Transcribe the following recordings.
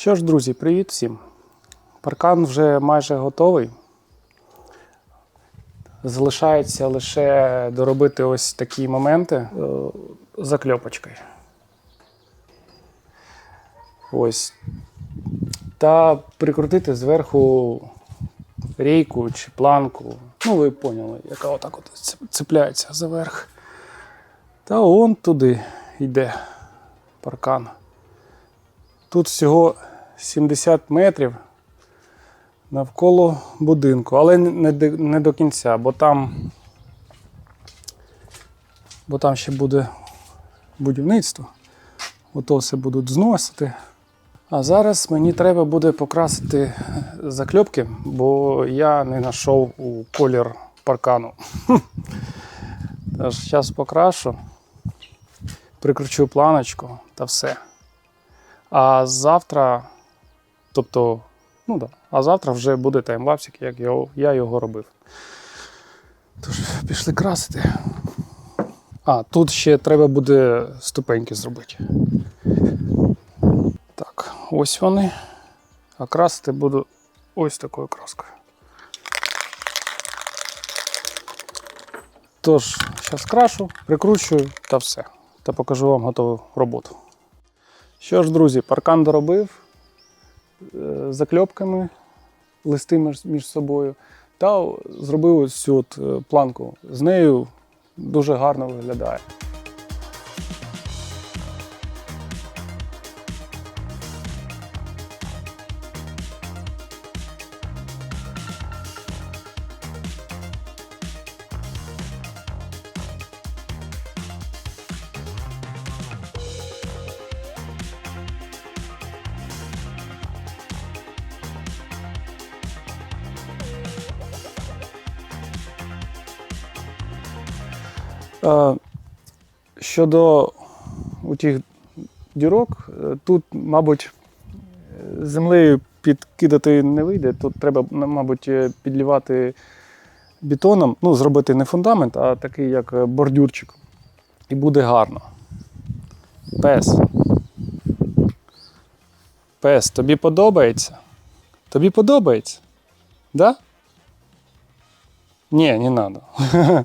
Що ж, друзі, привіт всім. Паркан вже майже готовий. Залишається лише доробити ось такі моменти закльопочкою. Ось. Та прикрутити зверху рейку чи планку. Ну, ви поняли, яка отак от цепляється заверх. Та он туди йде паркан. Тут всього 70 метрів навколо будинку, але не, до- кінця, бо там, бо там ще буде будівництво. Ото все будуть зносити. А зараз мені треба буде покрасити закльопки, бо я не знайшов у колір паркану. Тож зараз покрашу, прикручу планочку та все. А завтра, тобто, ну да, а завтра вже буде таймлапсик, як його, я його робив. Тож, пішли красити. А, тут ще треба буде ступеньки зробити. Так, ось вони. А красити буду ось такою краскою. Тож, зараз крашу, прикручую та все. Та покажу вам готову роботу. Що ж, друзі, паркан доробив закльопками, листи між, між собою, та зробив ось цю от е, планку. З нею дуже гарно виглядає. Щодо у тих дірок, е, тут, мабуть, землею підкидати не вийде. Тут треба, мабуть, е, підлівати бетоном, ну, зробити не фундамент, а такий як е, бордюрчик. І буде гарно. Пес. Пес, тобі подобається? Тобі подобається? Да? Ні, не треба.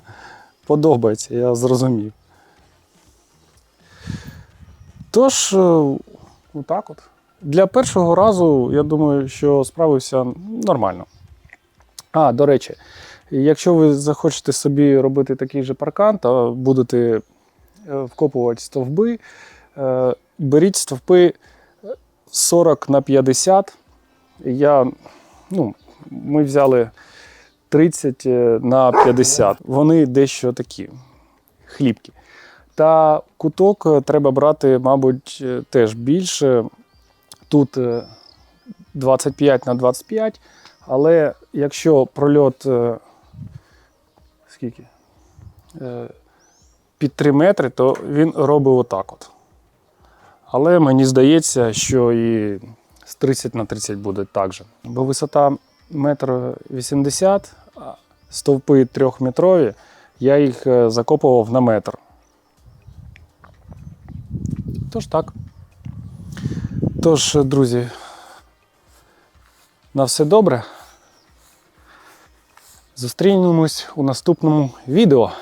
Подобається, я зрозумів. Тож, е, отак от. Для першого разу, я думаю, що справився нормально. А, до речі, якщо ви захочете собі робити такий же паркан та будете е, вкопувати стовби, е, беріть стовпи 40 на 50. Я, ну, ми взяли 30 на 50. Вони дещо такі хлібкі. Та куток е, треба брати, мабуть, е, теж більше. Тут е, 25 на 25, але якщо прольот е, скільки? Е, Під 3 метри, то він робить отак от. Але мені здається, що і з 30 на 30 буде так же. Бо висота метр 80, стовпи трьохметрові, я їх е, закопував на метр. Тож так. Тож, друзі, на все добре. Зустрінемось у наступному відео.